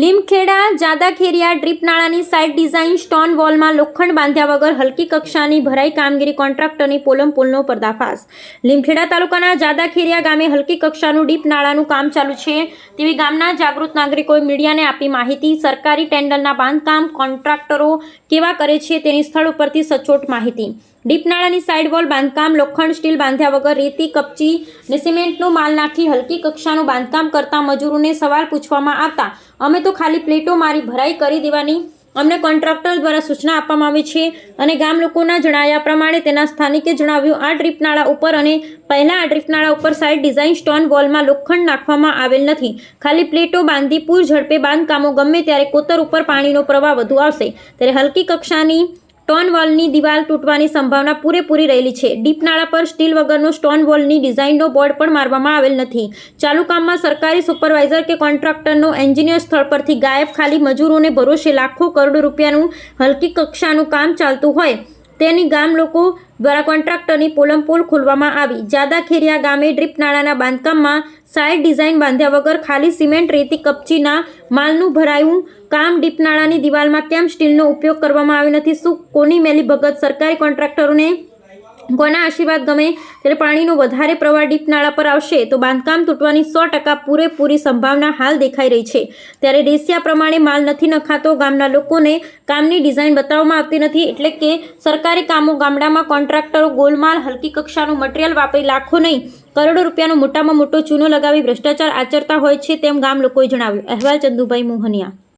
Limkheda, Jadakheriya drip નાળાની side design stone વોલમાં લોખંડ બાંધ્યા વગર હલકી કક્ષાની ભરાઈ કામગીરી કોન્ટ્રાક્ટરની પોલમ પોલનો પર્દાફાશ. લીમખેડા તાલુકાના જાદાખેરિયા ગામે હલકી કક્ષાનું ડીપ નાળાનું કામ ચાલુ છે. તેવી ગામના જાગૃત નાગરિકોએ મીડિયાને આપી માહિતી. સરકારી ટેન્ડરના બાંધકામ કોન્ટ્રાક્ટરો કેવા કરે છે તેની સ્થળ ઉપરથી સચોટ માહિતી. ડીપનાળાની સાઇડ વોલ બાંધકામ, લોખંડ, સ્ટીલ બાંધ્યા વગર રેતી, કપચી ને સિમેન્ટનો માલ નાખી હલકી કક્ષાનું બાંધકામ કરતા મજૂરોને સવાલ પૂછવામાં આવતા અમે તો ખાલી પ્લેટો મારી ભરાઈ કરી દેવાની. અમને કોન્ટ્રાક્ટર દ્વારા સૂચના આપવામાં આવી છે અને ગામ લોકોના જણાવ્યા પ્રમાણે તેના સ્થાનિકે જણાવ્યું, આ ડ્રીપનાળા ઉપર અને પહેલાં આ ડ્રીપનાળા ઉપર સાઇડ ડિઝાઇન સ્ટોન વોલમાં લોખંડ નાખવામાં આવેલ નથી. ખાલી પ્લેટો બાંધી પૂર ઝડપે બાંધકામો ગમે ત્યારે કોતર ઉપર પાણીનો પ્રવાહ વધુ આવશે. ત્યારે હલકી કક્ષાની સ્ટોન વોલની દિવાલ તૂટવાની સંભાવના પૂરેપૂરી રહેલી છે. ડીપ નાળા પર સ્ટીલ વગરનો સ્ટોન વોલની ડિઝાઇનનો બોર્ડ પણ મારવામાં આવેલ નથી. ચાલુ કામમાં સરકારી સુપરવાઇઝર કે કોન્ટ્રાક્ટરનો એન્જિનિયર સ્થળ પરથી ગાયબ ખાલી મજૂરોને ભરોસે લાખો કરોડો રૂપિયાનું હલકી કક્ષાનું કામ ચાલતું હોય. તેની ગામ લોકો દ્વારા કોન્ટ્રાક્ટરની પોલમપોલ ખોલવામાં આવી. જાદા ખેરિયા ગામે ડ્રીપ નાળાના બાંધકામમાં સાઇડ ડિઝાઇન બાંધ્યા વગર ખાલી સિમેન્ટ, રેતી, કપચીના માલનું ભરાયું કામ ડીપ નાળાની દિવાલમાં કેમ સ્ટીલનો ઉપયોગ કરવામાં આવ્યો નથી? શું કોની મેલી ભગત સરકારી કોન્ટ્રાક્ટરોને કોના આશીર્વાદ ગમે ત્યારે પાણીનો વધારે પ્રવાહ ડીપ નાળા પર આવશે તો બાંધકામ તૂટવાની સો ટકા પૂરેપૂરી સંભાવના હાલ દેખાઈ રહી છે. ત્યારે રેસિયા પ્રમાણે માલ નથી નખાતો, ગામના લોકોને કામની ડિઝાઇન બતાવવામાં આવતી નથી એટલે કે સરકારી કામો ગામડામાં કોન્ટ્રાક્ટરો ગોલમાલ, હલકી કક્ષાનું મટીરિયલ વાપરી લાખો નહીં, કરોડો રૂપિયાનો મોટામાં મોટો ચૂનો લગાવી ભ્રષ્ટાચાર આચરતા હોય છે તેમ ગામ લોકોએ જણાવ્યું. અહેવાલ ચંદુભાઈ મોહનિયા.